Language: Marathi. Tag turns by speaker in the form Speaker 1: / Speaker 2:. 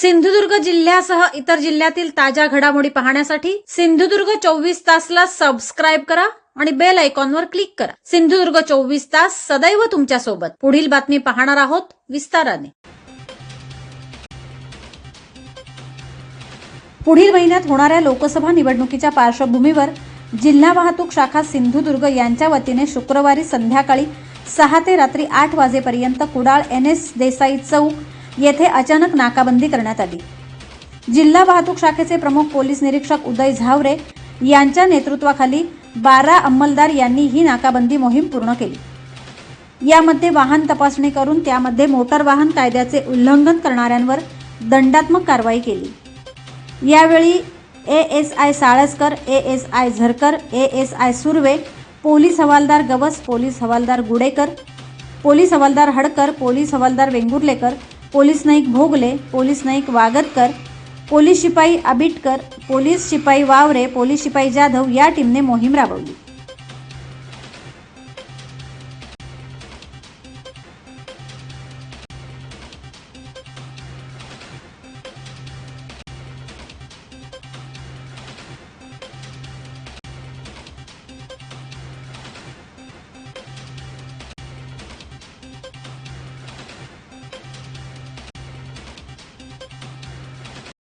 Speaker 1: सिंधुदुर्ग जिल्ह्यासह इतर जिल्ह्यातील ताज्या घडामोडी पाहण्यासाठी सिंधुदुर्ग चोवीस तासला सबस्क्राईब करा आणि बेल आयकॉनवर क्लिक करा. सिंधुदुर्ग चोवीस तास सदैव तुमच्यासोबत पुढील बातमी पाहणार आहोत विस्ताराने. पुढील महिन्यात होणाऱ्या लोकसभा निवडणुकीच्या पार्श्वभूमीवर जिल्हा वाहतूक शाखा सिंधुदुर्ग यांच्या वतीने शुक्रवारी संध्याकाळी सहा ते रात्री आठ वाजेपर्यंत कुडाळ एन एस देसाई चौक येथे अचानक नाकाबंदी करण्यात आली. जिल्हा वाहतूक शाखेचे प्रमुख पोलीस निरीक्षक उदय झावरे यांच्या नेतृत्वाखाली बारा अंमलदार यांनी ही नाकाबंदी मोहीम पूर्ण केली. यामध्ये वाहन तपासणी करून त्यामध्ये मोटर वाहन कायद्याचे उल्लंघन करणाऱ्यांवर दंडात्मक कारवाई केली. यावेळी A S I Salaskar A S I Zarkar A S I Surve police हवालदार गवस पोलीस हवालदार गुडेकर पोलीस हवालदार हडकर पोलीस हवालदार Vengurlekar police Naik Bhogle police Naik Wagatkar police शिपाई आबिटकर पोलीस शिपाई वावरे पोलीस शिपाई जाधव या टीमने मोहीम राबवली.